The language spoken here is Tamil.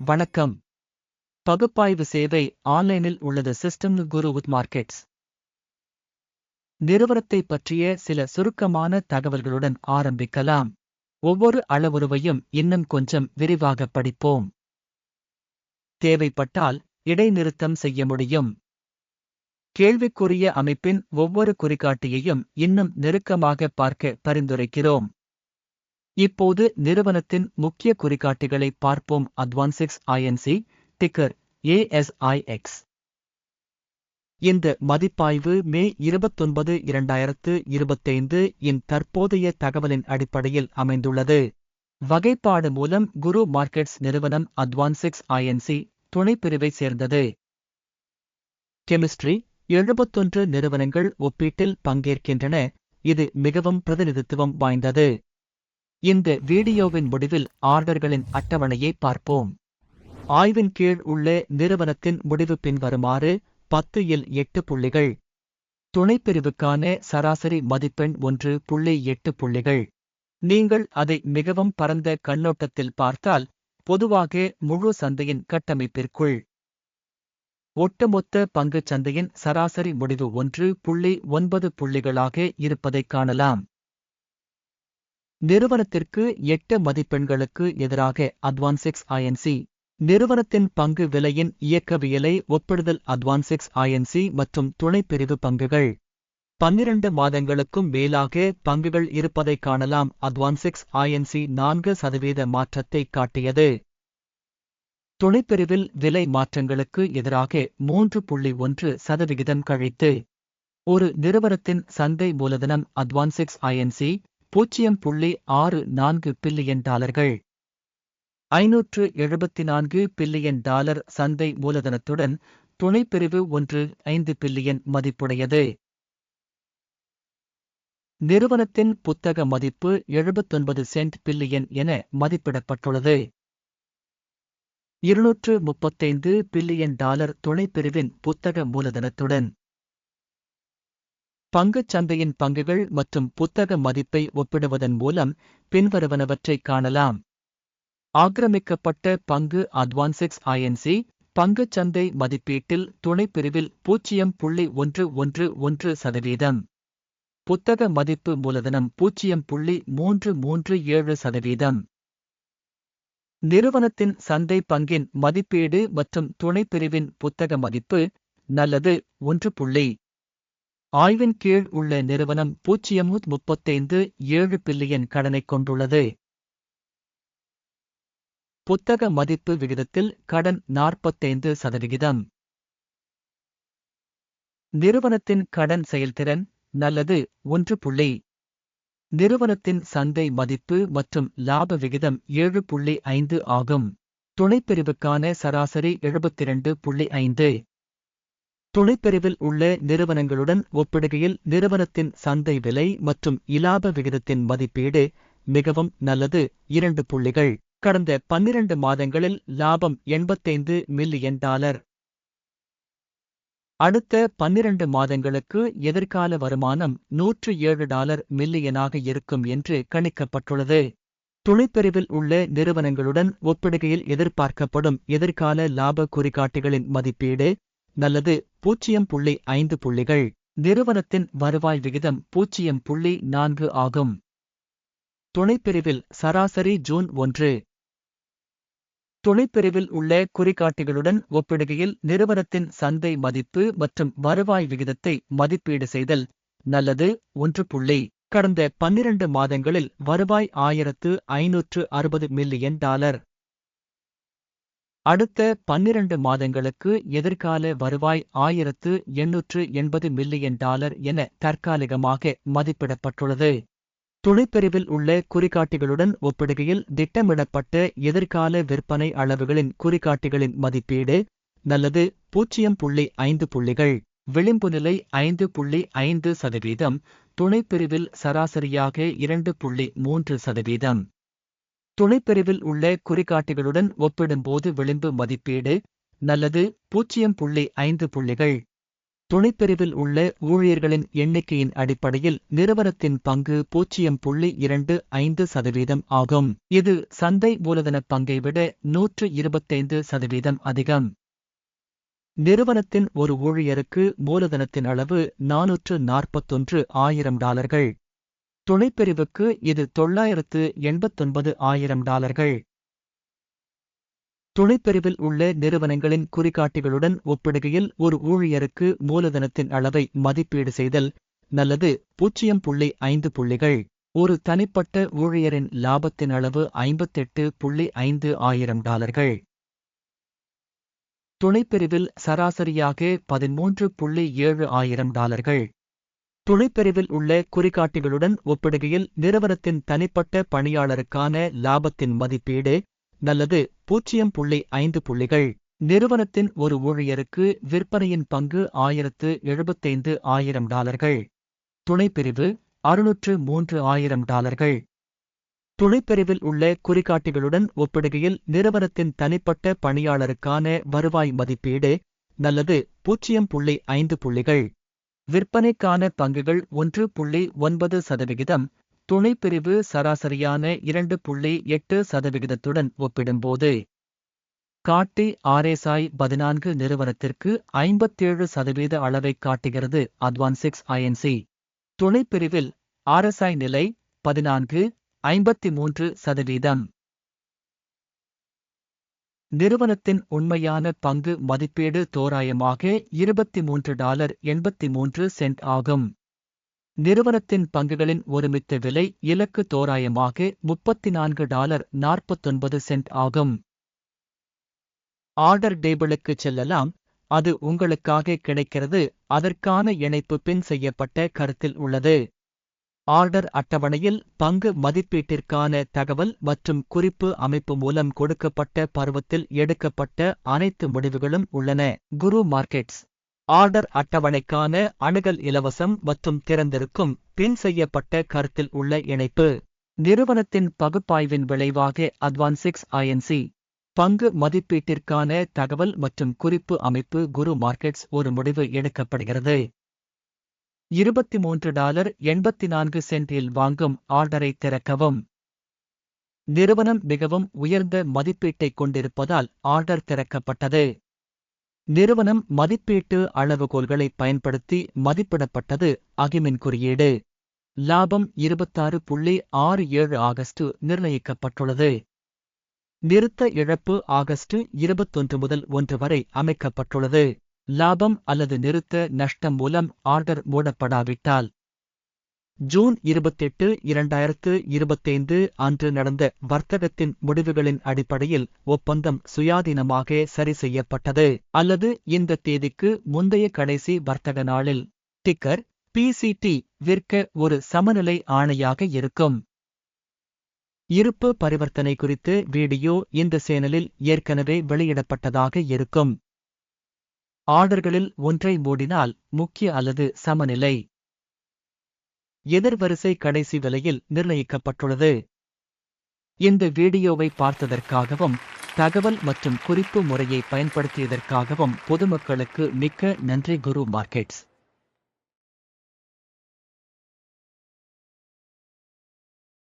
வணக்கம். பகுப்பாய்வு சேவை ஆன்லைனில் உள்ளது சிஸ்டம் குரு வித் மார்க்கெட்ஸ். நிறுவனத்தை பற்றிய சில சுருக்கமான தகவல்களுடன் ஆரம்பிக்கலாம். ஒவ்வொரு அளவுருவையும் இன்னும் கொஞ்சம் விரிவாக படிப்போம். தேவைப்பட்டால் இடைநிறுத்தம் செய்ய முடியும். கேள்விக்குரிய அமைப்பின் ஒவ்வொரு குறிகாட்டியையும் இன்னும் நெருக்கமாக பார்க்க பரிந்துரைக்கிறோம். இப்போது நிறுவனத்தின் முக்கிய குறிகாட்டிகளை பார்ப்போம். அட்வான்சிக்ஸ் ஐஎன்சி டிக்கர் ஏஎஸ்ஐஎக்ஸ் இந்த மதிப்பாய்வு மே இருபத்தொன்பது இரண்டாயிரத்து இருபத்தைந்து இன் தற்போதைய தகவலின் அடிப்படையில் அமைந்துள்ளது. வகைப்பாடு மூலம் குரு மார்க்கெட்ஸ் நிறுவனம் அட்வான்சிக்ஸ் ஐஎன்சி துணைப்பிரிவை சேர்ந்தது. கெமிஸ்ட்ரி எழுபத்தொன்று நிறுவனங்கள் ஒப்பீட்டில் பங்கேற்கின்றன. இது மிகவும் பிரதிநிதித்துவம் வாய்ந்தது. இந்த வீடியோவின் முடிவில் ஆர்டர்களின் அட்டவணையை பார்ப்போம். ஆய்வின் கீழ் உள்ள நிறுவனத்தின் முடிவு பின்வருமாறு பத்து இல் எட்டு புள்ளிகள். துணைப்பிரிவுக்கான சராசரி மதிப்பெண் ஒன்று புள்ளி எட்டு புள்ளிகள். நீங்கள் அதை மிகவும் பரந்த கண்ணோட்டத்தில் பார்த்தால் பொதுவாக முழு சந்தையின் கட்டமைப்பிற்குள். ஒட்டுமொத்த பங்குச் சந்தையின் சராசரி முடிவு ஒன்று புள்ளி ஒன்பது புள்ளிகளாக இருப்பதைக் காணலாம். நிறுவனத்திற்கு எட்டு மதிப்பெண்களுக்கு எதிராக அட்வான்சிக்ஸ் ஐஎன்சி நிறுவனத்தின் பங்கு விலையின் இயக்கவியலை ஒப்பிடுதல் அட்வான்சிக்ஸ் ஐஎன்சி மற்றும் துணைப்பிரிவு பங்குகள். பன்னிரண்டு மாதங்களுக்கும் மேலாக பங்குகள் இருப்பதைக் காணலாம் அட்வான்சிக்ஸ் ஐஎன்சி நான்கு சதவீத மாற்றத்தை காட்டியது. துணைப்பிரிவில் விலை மாற்றங்களுக்கு எதிராக மூன்று புள்ளி ஒன்று சதவிகிதம் கழித்து. ஒரு நிறுவனத்தின் சந்தை மூலதனம் அட்வான்சிக்ஸ் ஐஎன்சி பூஜ்ஜியம் புள்ளி ஆறு நான்கு பில்லியன் டாலர்கள். ஐநூற்று எழுபத்தி நான்கு பில்லியன் டாலர் சந்தை மூலதனத்துடன் துணைப்பிரிவு ஒன்று ஐந்து பில்லியன் மதிப்புடையது. நிறுவனத்தின் புத்தக மதிப்பு எழுபத்தொன்பது சென்ட் பில்லியன் என மதிப்பிடப்பட்டுள்ளது. இருநூற்று முப்பத்தைந்து பில்லியன் டாலர் துணைப்பிரிவின் புத்தக மூலதனத்துடன் பங்குச் சந்தையின் பங்குகள் மற்றும் புத்தக மதிப்பை ஒப்பிடுவதன் மூலம் பின்வருவனவற்றை காணலாம். ஆக்கிரமிக்கப்பட்ட பங்கு அட்வான்சிக்ஸ் ஐஎன்சி பங்குச் சந்தை மதிப்பீட்டில் துணைப்பிரிவில் பூஜ்ஜியம் புள்ளி ஒன்று ஒன்று ஒன்று சதவீதம். புத்தக மதிப்பு மூலதனம் பூஜ்ஜியம் புள்ளி மூன்று மூன்று ஏழு சதவீதம். நிறுவனத்தின் சந்தை பங்கின் மதிப்பீடு மற்றும் துணைப்பிரிவின் புத்தக மதிப்பு நல்லது ஒன்று புள்ளி ஆய்வின் கீழ் உள்ள நிறுவனம் பூஜ்ஜியம் முப்பத்தைந்து ஏழு பில்லியன் கடனை கொண்டுள்ளது. புத்தக மதிப்பு விகிதத்தில் கடன் நாற்பத்தைந்து சதவிகிதம். நிறுவனத்தின் கடன் செயல்திறன் நல்லது ஒன்று புள்ளி. நிறுவனத்தின் சந்தை மதிப்பு மற்றும் லாப விகிதம் ஏழு புள்ளி ஐந்து ஆகும். துணைப்பிரிவுக்கான சராசரி எழுபத்திரண்டு புள்ளி ஐந்து. துணைப்பிரிவில் உள்ள நிறுவனங்களுடன் ஒப்பிடுகையில் நிறுவனத்தின் சந்தை விலை மற்றும் இலாப விகிதத்தின் மதிப்பீடு மிகவும் நல்லது. இரண்டு புள்ளிகள். கடந்த பன்னிரண்டு மாதங்களில் லாபம் எண்பத்தைந்து மில்லியன் டாலர். அடுத்த பன்னிரண்டு மாதங்களுக்கு எதிர்கால வருமானம் நூற்று ஏழு டாலர் மில்லியனாக இருக்கும் என்று கணிக்கப்பட்டுள்ளது. துணைப்பிரிவில் உள்ள நிறுவனங்களுடன் ஒப்பிடுகையில் எதிர்பார்க்கப்படும் எதிர்கால லாப குறிகாட்டிகளின் மதிப்பீடு நல்லது. பூஜ்ஜியம் புள்ளி ஐந்து புள்ளிகள். நிறுவனத்தின் வருவாய் விகிதம் பூஜ்ஜியம் புள்ளி நான்கு ஆகும். துணைப்பிரிவில் சராசரி ஜூன் ஒன்று. துணைப்பிரிவில் உள்ள குறிகாட்டிகளுடன் ஒப்பிடுகையில் நிறுவனத்தின் சந்தை மதிப்பு மற்றும் வருவாய் விகிதத்தை மதிப்பீடு செய்தல் நல்லது. ஒன்று புள்ளி. கடந்த பன்னிரண்டு மாதங்களில் வருவாய் ஆயிரத்து ஐநூற்று அறுபது மில்லியன் டாலர். அடுத்த பன்னிரண்டு மாதங்களுக்கு எதிர்கால வருவாய் ஆயிரத்து எண்ணூற்று எண்பது மில்லியன் டாலர் என தற்காலிகமாக மதிப்பிடப்பட்டுள்ளது. துணைப்பிரிவில் உள்ள குறிகாட்டிகளுடன் ஒப்பிடுகையில் திட்டமிடப்பட்ட எதிர்கால விற்பனை அளவுகளின் குறிகாட்டிகளின் மதிப்பீடு நல்லது பூஜ்ஜியம் புள்ளி ஐந்து புள்ளிகள் விளிம்பு நிலை ஐந்து புள்ளி ஐந்து சதவீதம் துணைப்பிரிவில் சராசரியாக இரண்டு புள்ளி மூன்று சதவீதம். துணைப்பிரிவில் உள்ள குறிகாட்டிகளுடன் ஒப்பிடும்போது விளிம்பு மதிப்பீடு நல்லது பூஜ்ஜியம் புள்ளி ஐந்து புள்ளிகள். துணைப்பிரிவில் உள்ள ஊழியர்களின் எண்ணிக்கையின் அடிப்படையில் நிறுவனத்தின் பங்கு பூஜ்ஜியம் புள்ளி இரண்டு ஐந்து சதவீதம் ஆகும். இது சந்தை மூலதன பங்கை விட நூற்று இருபத்தைந்து சதவீதம் அதிகம். நிறுவனத்தின் ஒரு ஊழியருக்கு மூலதனத்தின் அளவு நானூற்று நாற்பத்தொன்று ஆயிரம் டாலர்கள். துணைப்பிரிவுக்கு இது தொள்ளாயிரத்து எண்பத்தொன்பது ஆயிரம் டாலர்கள். துணைப்பிரிவில் உள்ள நிறுவனங்களின் குறிகாட்டிகளுடன் ஒப்பிடுகையில் ஒரு ஊழியருக்கு மூலதனத்தின் அளவை மதிப்பீடு செய்தல் நல்லது. பூஜ்ஜியம் புள்ளி ஐந்து புள்ளிகள். ஒரு தனிப்பட்ட ஊழியரின் லாபத்தின் அளவு ஐம்பத்தெட்டு புள்ளி ஐந்து ஆயிரம் டாலர்கள். துணைப்பிரிவில் சராசரியாக பதிமூன்று புள்ளி ஏழு ஆயிரம் டாலர்கள். துணைப்பிரிவில் உள்ள குறிகாட்டிகளுடன் ஒப்பிடுகையில் நிறுவனத்தின் தனிப்பட்ட பணியாளருக்கான லாபத்தின் மதிப்பீடு நல்லது பூஜ்ஜியம் புள்ளி ஐந்து புள்ளிகள். நிறுவனத்தின் ஒரு ஊழியருக்கு விற்பனையின் பங்கு ஆயிரத்து எழுபத்தைந்து ஆயிரம் டாலர்கள். துணைப்பிரிவு அறுநூற்று மூன்று ஆயிரம் டாலர்கள். துணைப்பிரிவில் உள்ள குறிகாட்டிகளுடன் ஒப்பிடுகையில் நிறுவனத்தின் தனிப்பட்ட பணியாளருக்கான வருவாய் மதிப்பீடு நல்லது பூஜ்ஜியம் புள்ளி ஐந்து புள்ளிகள். விற்பனைக்கான பங்குகள் ஒன்று புள்ளி ஒன்பது சதவிகிதம். துணைப்பிரிவு சராசரியான இரண்டு புள்ளி எட்டு சதவிகிதத்துடன் ஒப்பிடும்போது காட்டி ஆர்எஸ்ஐ பதினான்கு நிறுவனத்திற்கு ஐம்பத்தேழு சதவீத அளவைக் காட்டுகிறது அட்வான்சிக்ஸ் ஐஎன்சி. துணைப்பிரிவில் ஆர்எஸ்ஐ நிலை பதினான்கு ஐம்பத்தி மூன்று சதவீதம். நிறுவனத்தின் உண்மையான பங்கு மதிப்பீடு தோராயமாக இருபத்தி மூன்று டாலர் எண்பத்தி மூன்று சென்ட் ஆகும். நிறுவனத்தின் பங்குகளின் ஒருமித்த விலை இலக்கு தோராயமாக முப்பத்தி நான்கு டாலர் நாற்பத்தொன்பது சென்ட் ஆகும். ஆர்டர் டேபிளுக்கு செல்லலாம். அது உங்களுக்காக கிடைக்கிறது. அதற்கான இணைப்பு பின் செய்யப்பட்ட கருத்தில் உள்ளது. ஆர்டர் அட்டவணையில் பங்கு மதிப்பீட்டிற்கான தகவல் மற்றும் குறிப்பு அமைப்பு மூலம் கொடுக்கப்பட்ட பருவத்தில் எடுக்கப்பட்ட அனைத்து முடிவுகளும் உள்ளன. குரு மார்க்கெட்ஸ். ஆர்டர் அட்டவணைக்கான அணுகல் இலவசம் மற்றும் திறந்திருக்கும் பின் செய்யப்பட்ட கருத்தில் உள்ள இணைப்பு. நிறுவனத்தின் பகுப்பாய்வின் விளைவாக அட்வான்சிக்ஸ் ஐஎன்சி பங்கு மதிப்பீட்டிற்கான தகவல் மற்றும் குறிப்பு அமைப்பு குரு மார்க்கெட்ஸ் ஒரு முடிவு எடுக்கப்படுகிறது. இருபத்தி மூன்று டாலர் எண்பத்தி நான்கு சென்டில் வாங்கும் ஆர்டரை திறக்கவும். நிறுவனம் மிகவும் உயர்ந்த மதிப்பீட்டைக் கொண்டிருப்பதால் ஆர்டர் திறக்கப்பட்டது. நிறுவனம் மதிப்பீட்டு அளவுகோல்களை பயன்படுத்தி மதிப்பிடப்பட்டது அகிமின் குறியீடு. லாபம் இருபத்தாறு புள்ளி ஆறு ஏழு ஆகஸ்ட் நிர்ணயிக்கப்பட்டுள்ளது. நிறுத்த இழப்பு ஆகஸ்ட் இருபத்தொன்று முதல் ஒன்று வரை அமைக்கப்பட்டுள்ளது. லாபம் அல்லது நிறுத்த நஷ்டம் மூலம் ஆர்டர் மூடப்படாவிட்டால். ஜூன் இருபத்தெட்டு இரண்டாயிரத்து இருபத்தைந்து அன்று நடந்த வர்த்தகத்தின் முடிவுகளின் அடிப்படையில் ஒப்பந்தம் சுயாதீனமாக சரி செய்யப்பட்டது அல்லது இந்த தேதிக்கு முந்தைய கடைசி வர்த்தக நாளில். டிக்கர் பிசிடி விற்க ஒரு சமநிலை ஆணையாக இருக்கும். இருப்பு பரிவர்த்தனை குறித்து வீடியோ இந்த சேனலில் ஏற்கனவே வெளியிடப்பட்டதாக இருக்கும். ஆர்டர்களில் ஒன்றை மூடினால் முக்கிய அல்லது சமநிலை. எதிர்வரிசை கடைசி விலையில் நிர்ணயிக்கப்பட்டுள்ளது. இந்த வீடியோவை பார்த்ததற்காகவும் தகவல் மற்றும் குறிப்பு முறையை பயன்படுத்தியதற்காகவும் பொதுமக்களுக்கு மிக்க நன்றி குரு மார்க்கெட்ஸ்.